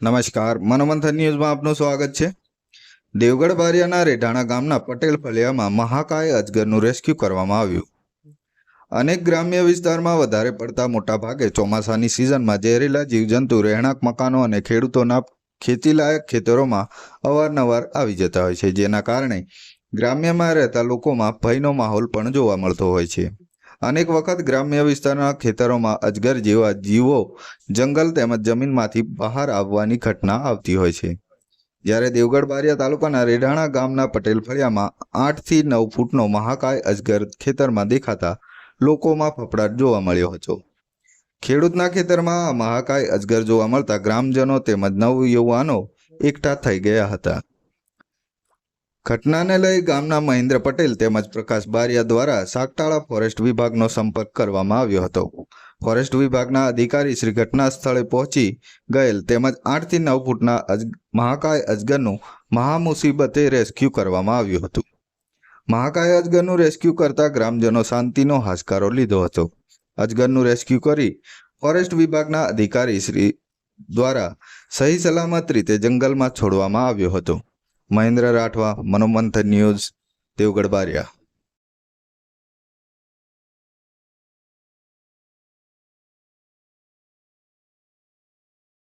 નમસ્કાર, મનોમંથન ન્યૂઝમાં આપનું સ્વાગત છે. દેવગઢ બારિયાના રેઢાણા ગામના પટેલ ફળિયામાં મહાકાય અજગરનું રેસ્ક્યુ કરવામાં આવ્યું. અનેક ગ્રામ્ય વિસ્તારમાં વધારે પડતા મોટા ભાગે ચોમાસાની સિઝનમાં ઝેરીલા જીવજંતુ, રહેણાંક મકાનો અને ખેડૂતોના ખેતીલાયક ખેતરોમાં અવારનવાર આવી જતા હોય છે, જેના કારણે ગ્રામ્યમાં રહેતા લોકોમાં ભયનો માહોલ પણ જોવા મળતો હોય છે. અનેક વખત ગ્રામ્ય વિસ્તારના ખેતરોમાં અજગર જેવા જીવો જંગલ તેમજ જમીનમાંથી બહાર આવવાની ઘટના આવતી હોય છે. જ્યારે દેવગઢ બારિયા તાલુકાના રેઢાણા ગામના પટેલ ફળિયામાં આઠથી નવ ફૂટનો મહાકાય અજગર ખેતરમાં દેખાતા લોકોમાં ફફડાટ જોવા મળ્યો હતો. ખેડૂતના ખેતરમાં મહાકાય અજગર જોવા મળતા ગ્રામજનો તેમજ નવ યુવાનો એકઠા થઈ ગયા હતા. ઘટનાને લઈ ગામના મહેન્દ્ર પટેલ તેમજ પ્રકાશ બારિયા દ્વારા સાગટાળા ફોરેસ્ટ વિભાગનો સંપર્ક કરવામાં આવ્યો હતો. ફોરેસ્ટ વિભાગના અધિકારી શ્રી ઘટના સ્થળે પહોંચી ગયેલ તેમજ આઠથી નવ ફૂટના મહાકાય અજગરનું મહામુસીબતે રેસ્ક્યુ કરવામાં આવ્યું હતું. મહાકાય અજગરનું રેસ્ક્યુ કરતા ગ્રામજનો શાંતિનો હાશકારો લીધો હતો. અજગરનું રેસ્ક્યુ કરી ફોરેસ્ટ વિભાગના અધિકારી શ્રી દ્વારા સહી સલામત રીતે જંગલમાં છોડવામાં આવ્યો હતો. મહેન્દ્ર રાઠવા મનોમંથન ન્યૂઝ દેવગઢ બારિયા.